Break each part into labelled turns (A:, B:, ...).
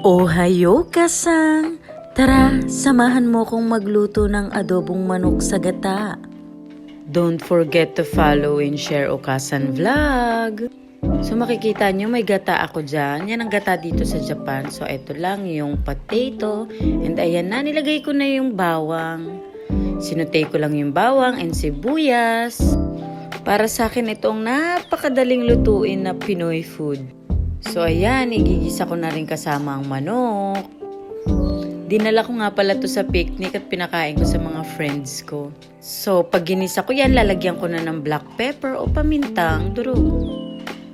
A: Ohayo kasan! Tara, samahan mo kong magluto ng adobong manok sa gata. Don't forget to follow and share Okasan Vlog. So makikita nyo may gata ako dyan. Yan ang gata dito sa Japan. So ito lang yung potato. And ayan na, nilagay ko na yung bawang. Sinutay ko lang yung bawang and sibuyas. Para sa akin itong napakadaling lutuin na Pinoy food. So ayan, igigisa ko na rin kasama ang manok. Dinala ko nga pala to sa picnic at pinakain ko sa mga friends ko. So, pag ginisa ko yan, lalagyan ko na ng black pepper o pamintang durog.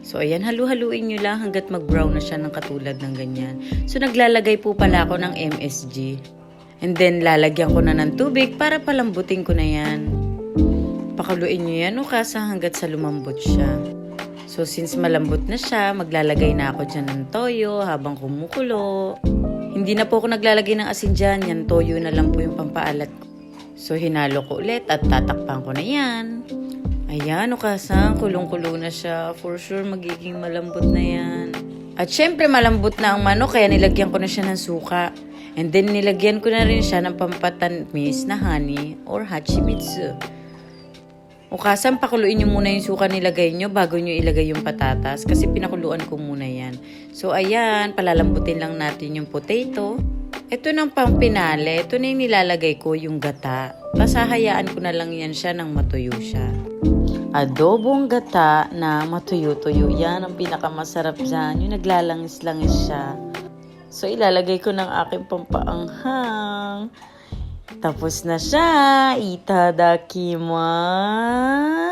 A: So, ayan, halu-haluin nyo lang hanggat mag-brown na siya ng katulad ng ganyan. So, naglalagay po pala ako ng MSG. And then, lalagyan ko na ng tubig para palambutin ko na yan. Pakuluin nyo yan o kasa hanggat sa lumambot siya. So, since malambot na siya, maglalagay na ako dyan ng toyo habang kumukulo. Hindi na po ako naglalagay ng asin dyan. Yan, toyo na lang po yung pampaalat ko. So, hinalo ko ulit at tatakpan ko na yan. Ayan, o kasang, kulong-kulo na siya. For sure, magiging malambot na yan. At syempre, malambot na ang manok, kaya nilagyan ko na siya ng suka. And then, nilagyan ko na rin siya ng pampatamis na honey or hachimitsu. O kasang pakuluin nyo muna yung suka nilagay nyo bago nyo ilagay yung patatas kasi pinakuluan ko muna yan. So ayan, palalambutin lang natin yung potato. Ito ng pampinale, ito na yung nilalagay ko yung gata. Tapos hahayaan ko na lang yan siya nang matuyo siya. Adobong gata na matuyo-tuyo. Yan ang pinakamasarap dyan. Yung naglalangis-langis siya. So ilalagay ko ng aking pampaanghang. Tapos na siya. Itadakimasu.